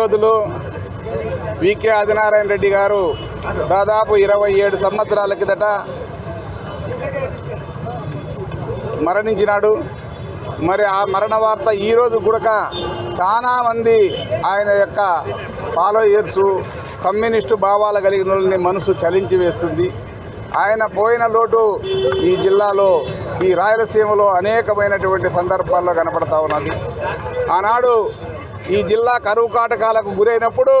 సమరయోధులు వికే ఆదినారాయణ రెడ్డి గారు దాదాపు ఇరవై ఏడు సంవత్సరాల కిందట మరణించినాడు. మరి ఆ మరణ వార్త ఈరోజు కూడా చాలా మంది ఆయన యొక్క ఫాలోయర్స్ కమ్యూనిస్టు భావాలు కలిగిన వాళ్ళని మనసు చలించి వేస్తుంది. ఆయన పోయిన లోటు ఈ జిల్లాలో ఈ రాయలసీమలో అనేకమైనటువంటి సందర్భాల్లో కనపడతా ఉన్నది. ఆనాడు ఈ జిల్లా కరువు కాటకాలకు గురైనప్పుడు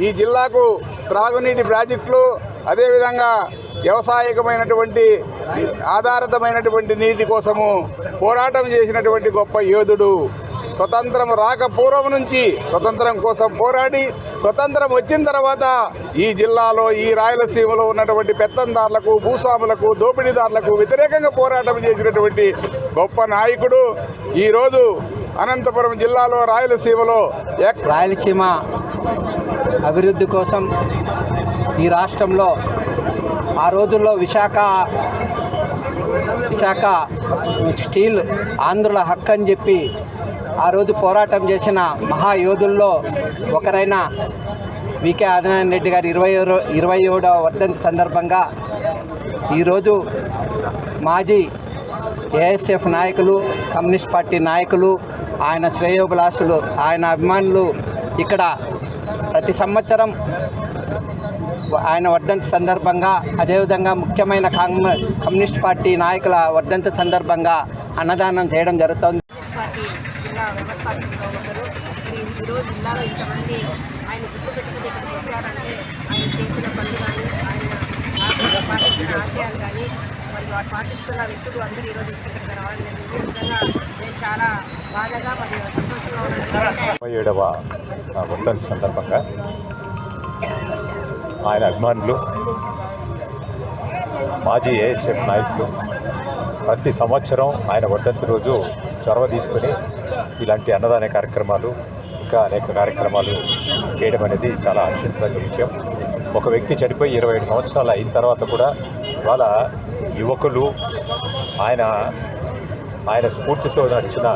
ఈ జిల్లాకు త్రాగునీటి ప్రాజెక్టులు అదేవిధంగా వ్యవసాయకమైనటువంటి ఆధారితమైనటువంటి నీటి కోసము పోరాటం చేసినటువంటి గొప్ప యోధుడు స్వతంత్రం రాక పూర్వం నుంచి స్వతంత్రం కోసం పోరాడి స్వతంత్రం వచ్చిన తర్వాత ఈ జిల్లాలో ఈ రాయలసీమలో ఉన్నటువంటి పెత్తందారులకు భూస్వాములకు దోపిడీదారులకు వ్యతిరేకంగా పోరాటం చేసినటువంటి గొప్ప నాయకుడు ఈరోజు అనంతపురం జిల్లాలో రాయలసీమలో ఎక్ రాయలసీమ అభివృద్ధి కోసం ఈ రాష్ట్రంలో ఆ రోజుల్లో విశాఖ విశాఖ స్టీల్ ఆంధ్రుల హక్కు అని చెప్పి ఆ రోజు పోరాటం చేసిన మహాయోధుల్లో ఒకరైన వికే ఆదినారాయణ రెడ్డి గారి ఇరవై ఇరవై ఏడవ వర్ధంతి సందర్భంగా ఈరోజు మాజీ ఏఎస్ఎఫ్ నాయకులు కమ్యూనిస్ట్ పార్టీ నాయకులు ఆయన శ్రేయోభిలాషులు ఆయన అభిమానులు ఇక్కడ ప్రతి సంవత్సరం ఆయన వర్ధంతి సందర్భంగా అదేవిధంగా ముఖ్యమైన కాంగ్రెస్ కమ్యూనిస్ట్ పార్టీ నాయకుల వర్ధంతి సందర్భంగా అన్నదానం చేయడం జరుగుతుంది. జిల్లా వ్యవస్థాపకులు ఒకరు మరి ఈరోజు జిల్లాలో ఇంతమంది ఆయన గుర్తుపెట్టుకుని ఇక్కడికి వచ్చారంటే ఆయన చేసిన పనులు కానీ ఆయన ఆ- పాటిస్తున్న ఆశయాలు కానీ మరి వాటి పాటిస్తున్న వ్యక్తులు అందరూ ఈరోజు ఇక్కడికి రావడం జరిగింది. నిజంగా నేను చాలా బాధగా మరియు సంతోషంగా ఉన్నాను. ముప్పై ఏడవ ఆ, సందర్భంగా ఆయన అభిమానులు మాజీ ఏఎస్ఎఫ్ నాయకులు ప్రతి సంవత్సరం ఆయన వర్ధంతి రోజు చొరవ తీసుకొని ఇలాంటి అన్నదాన కార్యక్రమాలు ఇంకా అనేక కార్యక్రమాలు చేయడం అనేది చాలా హర్షించదగ్గ విషయం. ఒక వ్యక్తి చనిపోయి ఇరవై ఏడు సంవత్సరాలు అయిన తర్వాత కూడా ఇవాళ యువకులు ఆయన ఆయన స్ఫూర్తితో నడిచిన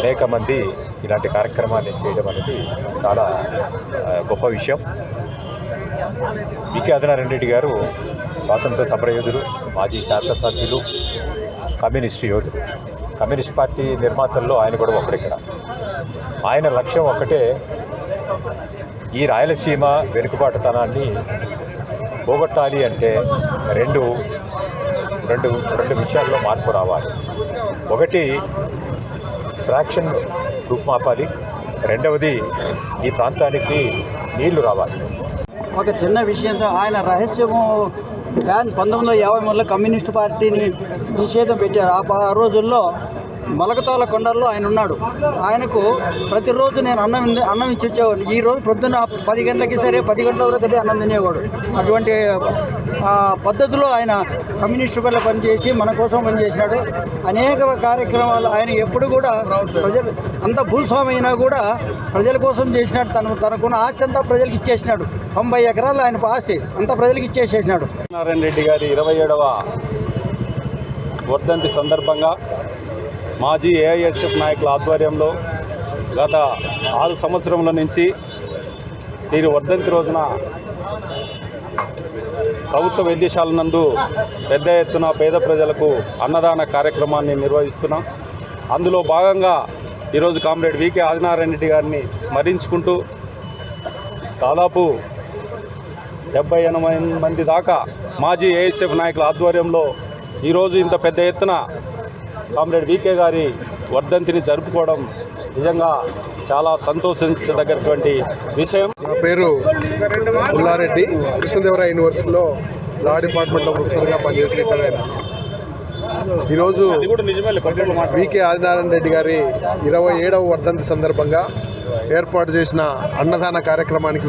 అనేక మంది ఇలాంటి కార్యక్రమాన్ని చేయడం అనేది చాలా గొప్ప విషయం. వికే ఆదినారాయణ రెడ్డి గారు స్వాతంత్ర సమరయోధుడు మాజీ శాసనసభ్యులు కమ్యూనిస్ట్ యోధుడు కమ్యూనిస్ట్ పార్టీ నిర్మాతల్లో ఆయన కూడా ఒకడిక్కడ ఆయన లక్ష్యం ఒకటే ఈ రాయలసీమ వెనుకబాటుతనాన్ని పోగొట్టాలి అంటే రెండు రెండు రెండు విషయాల్లో మార్పు రావాలి. ఒకటి ఫ్రాక్షన్ రూపుమాపాలి రెండవది ఈ ప్రాంతానికి నీళ్ళు రావాలి. ఒక చిన్న విషయంతో ఆయన రహస్యము బ్యాన్ పంతొమ్మిది వందల యాభై మూడులో కమ్యూనిస్ట్ పార్టీని నిషేధం పెట్టారు. ఆ ప- ఆ రోజుల్లో మలకతాల కొండల్లో ఆయన ఉన్నాడు. ఆయనకు ప్రతిరోజు నేను అన్నం అన్నం ఇచ్చి వచ్చేవాడిని ఈ రోజు పది గంటలకి సరే పది గంటల వరకు అదే అన్నం తినేవాడు. అటువంటి పద్ధతిలో ఆయన కమ్యూనిస్టు పట్ల పనిచేసి మన కోసం పనిచేసినాడు. అనేక కార్యక్రమాలు ఆయన ఎప్పుడు కూడా ప్రజలు అంత భూస్వామి అయినా కూడా ప్రజల కోసం చేసినాడు. తను తనకున్న ఆస్తి అంతా ప్రజలకు ఇచ్చేసినాడు. తొంభై ఎకరాలు ఆయన ఆస్తి అంతా ప్రజలకు ఇచ్చేసేసినాడు. నారాయణ రెడ్డి గారి ఇరవై ఏడవ వర్ధంతి సందర్భంగా మాజీ ఏఐఎస్ఎఫ్ నాయకుల ఆధ్వర్యంలో గత ఆరు సంవత్సరముల నుంచి వీరి వర్ధంతి రోజున ప్రభుత్వ వైద్యశాల నందు పెద్ద ఎత్తున పేద ప్రజలకు అన్నదాన కార్యక్రమాన్ని నిర్వహిస్తున్నాం. అందులో భాగంగా ఈరోజు కామ్రేడ్ వికే ఆదినారాయణ రెడ్డి గారిని స్మరించుకుంటూ దాదాపు డెబ్బై ఎనభై మంది దాకా మాజీ ఏఎస్ఎఫ్ నాయకుల ఆధ్వర్యంలో ఈరోజు ఇంత పెద్ద ఎత్తున కామ్రేడ్ వికే గారి వర్ధంతిని జరుపుకోవడం నిజంగా చాలా సంతోషించదగ్గటువంటి విషయం. నా పేరు పుల్లారెడ్డి కృష్ణదేవరాయ యూనివర్సిటీలో లా డిపార్ట్మెంట్లో ప్రొఫెసర్గా పనిచేసి రిటైర్ అయినా ఈరోజు వికే ఆదినారాయణ రెడ్డి గారి ఇరవై ఏడవ వర్ధంతి సందర్భంగా ఏర్పాటు చేసిన అన్నదాన కార్యక్రమానికి